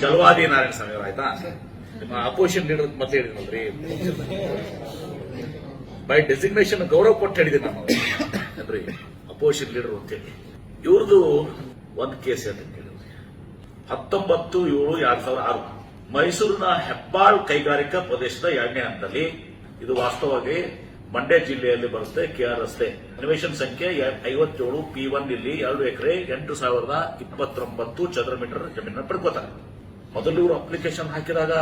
ಚಲವಾದಿ ನಾರಾಯಣ ಸ್ವಾಮಿ ಅವರು, ಆಯ್ತಾ? Opposition leader ಮತ್ತೆ ಹೇಳಿದ್ನಲ್ರಿ ಬೈ ಡೆಸಿಗ್ನೇಷನ್ ಗೌರವ ಕೊಟ್ಟು ಹೇಳಿದೆ ನಾನು ಅಂದ್ರೆ ಅಪೋಸಿಷನ್ ಲೀಡರ್ ಅಂತೇಳಿ ಇವ್ರದ್ದು ಒಂದು ಕೇಸ್ ಅಂತ ಕೇಳಿದ್ರು ಹತ್ತೊಂಬತ್ತು ಏಳು ಎರಡ್ ಸಾವಿರದ ಆರು. ಮೈಸೂರಿನ ಹೆಬ್ಬಾಳ್ ಕೈಗಾರಿಕಾ ಪ್ರದೇಶದ ಎರಡನೇ ಹಂತದಲ್ಲಿ ಇದು ವಾಸ್ತವವಾಗಿ ಮಂಡ್ಯ ಜಿಲ್ಲೆಯಲ್ಲಿ ಬರುತ್ತೆ ಕೆಆರ್ ರಸ್ತೆ. ಅನಿವೇಶನ್ ಸಂಖ್ಯೆ ಐವತ್ತೇಳು, ಪಿ ಒನ್ ಇಲ್ಲಿ ಎರಡು ಎಕರೆ ಎಂಟು ಸಾವಿರದ ಇಪ್ಪತ್ತೊಂಬತ್ತು ಚದರ ಮೀಟರ್ ಜಮೀನನ್ನು ಪಡ್ಕೋತಾರೆ. ಮೊದಲು ಅಪ್ಲಿಕೇಶನ್ ಹಾಕಿದಾಗ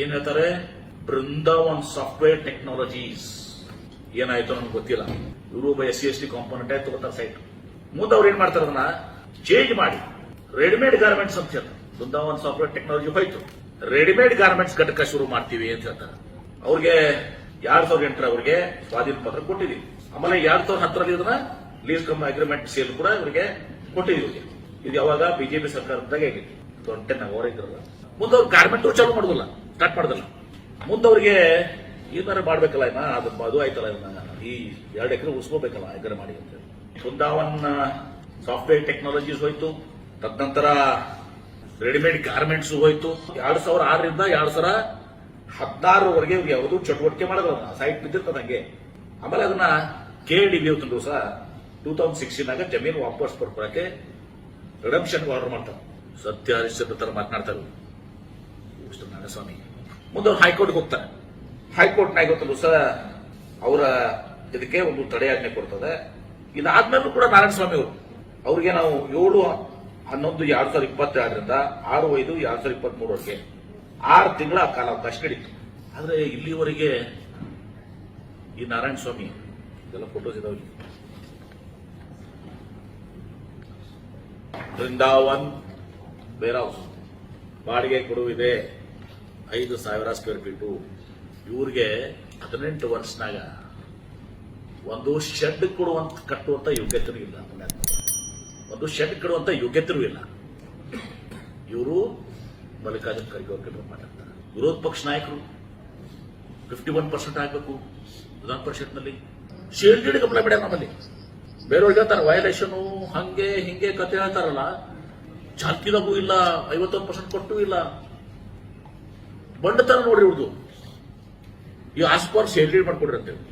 ಏನ್ ಹೇಳ್ತಾರೆ? Brindavan software technologies. ಏನಾಯ್ತು ನಮ್ಗೆ ಗೊತ್ತಿಲ್ಲ. ಇವರು S C S T component ಆಯ್ತು ತಗೋತಾರೆ ಸೈಟ್ ಮುಂದೆ ಅವ್ರು ಏನ್ ಮಾಡ್ತಾರೆ ಅದನ್ನ? ಚೇಂಜ್ ಮಾಡಿ. ರೆಡಿಮೇಡ್ ಗಾರ್ಮೆಂಟ್ಸ್ ಅಂತ ಹೇಳ್ತಾರೆ. ಬೃಂದಾವನ್ ಸಾಫ್ಟ್ವೇರ್ ಟೆಕ್ನಾಲಜಿ ಹೋಯ್ತು. ರೆಡಿಮೇಡ್ ಗಾರ್ಮೆಂಟ್ಸ್ ಘಟಕ ಶುರು ಮಾಡ್ತೀವಿ ಅಂತ ಹೇಳ್ತಾರೆ. ಅವ್ರಿಗೆ ಎರಡ್ ಸಾವಿರದ ಎಂಟರ ಅವ್ರಿಗೆ ಸ್ವಾಧೀನ ಪತ್ರ ಕೊಟ್ಟಿದ್ವಿ. ಆಮೇಲೆ ಎರಡ್ ಸಾವಿರದ ಹತ್ತರಲ್ಲಿ ಇದನ್ನ ಲೀಸ್ ಕಮ್ ಅಗ್ರಿಮೆಂಟ್ ಸೇಲ್ ಕೂಡ ಇವರಿಗೆ ಕೊಟ್ಟಿದ್ವಿ. ಇದು ಯಾವಾಗ? ಬಿಜೆಪಿ ಸರ್ಕಾರದಾಗ ಹೇಗಿದೆ ದೊಡ್ಡ ನಗೋರ ಇದ್ರಲ್ಲ, ಮುಂದೆ ಅವ್ರು ಗಾರ್ಮೆಂಟ್ ಚಾಲೂ ಮಾಡುದಿಲ್ಲ ಸ್ಟಾರ್ಟ್ ಮಾಡುದಿಲ್ಲ. ಮುಂದೆ ಅವ್ರಿಗೆ ಏನಾರ ಮಾಡ್ಬೇಕಲ್ಲ ಇನ್ನ, ಅದು ಅದು ಆಯ್ತಲ್ಲ ಇನ್ನ, ಈ ಎರಡು ಎಕರೆ ಉಸ್ಕೋಬೇಕಲ್ಲ ಎಕರೆ ಮಾಡಿ ಅಂತ. ಬೃಂದಾವನ್ ಸಾಫ್ಟ್ವೇರ್ ಟೆಕ್ನಾಲಜೀಸ್ ಹೋಯ್ತು, ತದನಂತರ ರೆಡಿಮೇಡ್ ಗಾರ್ಮೆಂಟ್ಸ್ ಹೋಯ್ತು. ಎರಡ್ ಸಾವಿರ ಆರರಿಂದ ಎರಡ್ ಸಾವಿರ ಹದಿನಾರವರೆಗೆ ಇವ್ರಿಗೆ ಯಾವುದು ಚಟುವಟಿಕೆ ಮಾಡೋದು ಸೈಟ್ ಬಿದ್ದಿರ್ತದೆ ಹಂಗೆ. ಆಮೇಲೆ ಅದನ್ನ ಕೆ ಡಿ ಬಿ ಸಹ ಟೂ ತೌಸಂಡ್ ಸಿಕ್ಸ್ಟೀನ್ ಆಗ ಜಮೀನು ವಾಪಸ್ ಪಡ್ಕೊಳಕ್ಕೆ ರಿಡಮ್ಷನ್ ಆರ್ಡರ್ ಮಾಡ್ತಾರೆ. ಸತ್ಯ ಹರಿಶ್ಚಂದ್ರ ತರ ಮಾತನಾಡ್ತಾರೆ ನಾರಾಯಣ ಸ್ವಾಮಿ ನಾಗಸ್ವಾಮಿ. ಮುಂದೆ ಅವ್ರು ಹೈಕೋರ್ಟ್ಗೆ ಹೋಗ್ತಾರೆ. ಹೈಕೋರ್ಟ್ನಾಗ ಗೊತ್ತಲ್ಲ ಸಹ ಅವರ ಇದಕ್ಕೆ ಒಂದು ತಡೆಯಾಜ್ಞೆ ಕೊಡ್ತದೆ. ಇದಾದ್ಮೇಲೂ ಕೂಡ ನಾರಾಯಣ ಸ್ವಾಮಿ ಅವರು, ಅವ್ರಿಗೆ ನಾವು ಏಳು ಹನ್ನೊಂದು ಎರಡ್ ಸಾವಿರದ ಇಪ್ಪತ್ತೆರಡರಿಂದ ಆರು ಐದು ಎರಡ್ ಸಾವಿರದ ಇಪ್ಪತ್ತ್ ಮೂರವರೆಗೆ ಆರು ತಿಂಗಳ ಕಾಲಾವಕಾಶ ನಡೀತು. ಆದರೆ ಇಲ್ಲಿವರೆಗೆ ಈ ನಾರಾಯಣ ಸ್ವಾಮಿ ಇದೆಲ್ಲ ಫೋಟೋಸ್ ಇದಾವೆ ಇಲ್ಲಿ. ಬೇರ್ ಹೌಸ್ ಬಾಡಿಗೆ ಕೊಡುವಿದೆ ಐದು ಸಾವಿರ ಸ್ಕ್ವೇರ್ ಫೀಟು ಇವ್ರಿಗೆ ಹದಿನೆಂಟು ವರ್ಷನಾಗ ಒಂದು ಶೆಡ್ ಕೊಡುವಂತ ಕಟ್ಟುವಂತ ಯೋಗ್ಯತೆನೂ ಇಲ್ಲ. ಒಂದು ಶೆಡ್ ಕೊಡುವಂತ ಯೋಗ್ಯತೆನೂ ಇಲ್ಲ. ಇವರು ಮಲ್ಲಿಕಾರ್ಜುನ್ ಖರ್ಗೆ ಅವ್ರ ಮಾತಾಡ್ತಾರೆ. ವಿರೋಧ ಪಕ್ಷ ನಾಯಕರು ಫಿಫ್ಟಿ ಒನ್ ಪರ್ಸೆಂಟ್ ಆಗಬೇಕು ವಿಧಾನ ಪರಿಷತ್ನಲ್ಲಿ. ಶೇಲ್ಡ್ ಕಂಪ್ಲೇಂಟ್ ಮಾಡ್ಯಾರ ನಮ್ಮಲ್ಲಿ. ಬೇರೆಯವ್ರಿಗೆ ಹೇಳ್ತಾರೆ ವಯಲೇಷನ್ ಹಂಗೆ ಹಿಂಗೆ ಕತೆ ಹೇಳ್ತಾರಲ್ಲ. ಚಾಲ್ಕಿದಾಗೂ ಇಲ್ಲ ಐವತ್ತೊಂದು ಪರ್ಸೆಂಟ್ ಕೊಟ್ಟು ಇಲ್ಲ. ಬಂಡತನ ನೋಡ್ರಿ ಇವ್ರದು. ಈ ಆಸ್ಪಾರ್ ಶೇಲ್ಡ್ ಮಾಡ್ಕೊಡ್ರಿ ಅಂತೇಳಿ